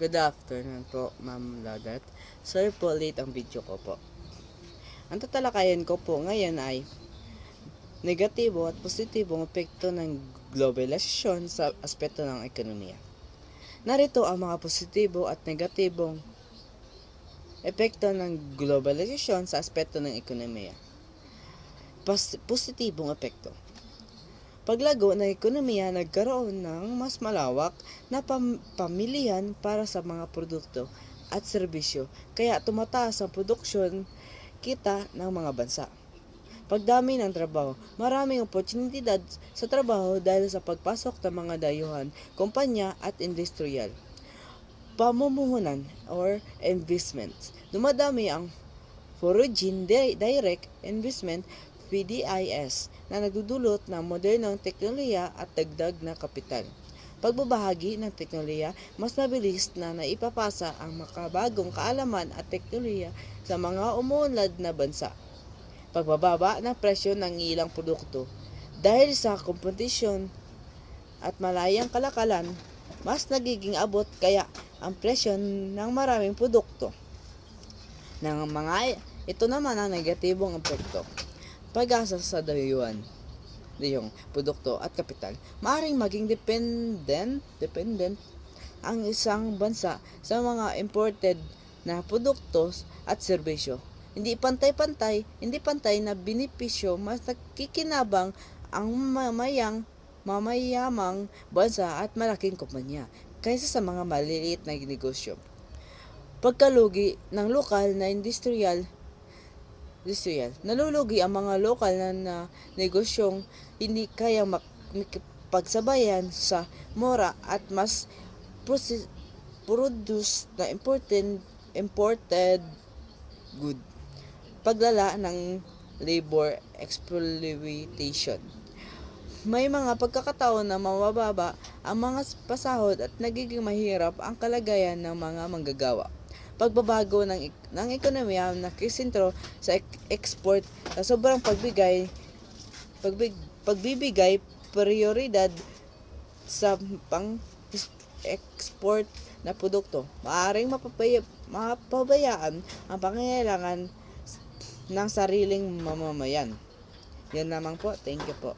Good afternoon po, Ma'am Ladat. Sorry po, late ang video ko po. Ang tatalakayan ko po ngayon ay negatibo at positibong epekto ng globalisasyon sa aspeto ng ekonomiya. Narito ang mga positibo at negatibong epekto ng globalisasyon sa aspeto ng ekonomiya. Pas- positibong epekto. Paglago ng ekonomiya, nagkaroon ng mas malawak na pam- pamilihan para sa mga produkto at serbisyo, kaya tumataas ang produksyon kita ng mga bansa. Pagdami ng trabaho, maraming oportunidad sa trabaho dahil sa pagpasok ng mga dayuhan, kumpanya at industrial. Pamumuhunan or investments. Dumadami ang foreign di- direct investment PDIS na nagdudulot ng modernong teknolohiya at dagdag na kapital. Pagbabahagi ng teknolohiya, mas mabilis na naipapasa ang makabagong kaalaman at teknolohiya sa mga umuunlad na bansa. Pagbababa ng presyo ng ilang produkto. Dahil sa kompetisyon at malayang kalakalan, mas nagiging abot kaya ang presyo ng maraming produkto. Ng mga ito naman ang negatibong epekto pag-asa sa dayuhan yung produkto at kapital, maaring maging dependent, dependent ang isang bansa sa mga imported na produkto at serbisyo. Hindi pantay-pantay, hindi pantay na benepisyo mas nakikinabang ang mamayang mamayamang bansa at malaking kumpanya kaysa sa mga maliliit na negosyo. Pagkalugi ng lokal na industrial industrial. Nalulugi ang mga lokal na, na negosyong hindi kaya pagsabayan sa mora at mas proce- produce na important imported good. Paglala ng labor exploitation. May mga pagkakataon na mabababa ang mga pasahod at nagiging mahirap ang kalagayan ng mga manggagawa pagbabago ng, ng ekonomiya na kisentro sa export sa sobrang pagbigay pagbig, pagbibigay prioridad sa pang export na produkto. Maaring mapapaya, mapabayaan ang pangangailangan ng sariling mamamayan. Yan lamang po. Thank you po.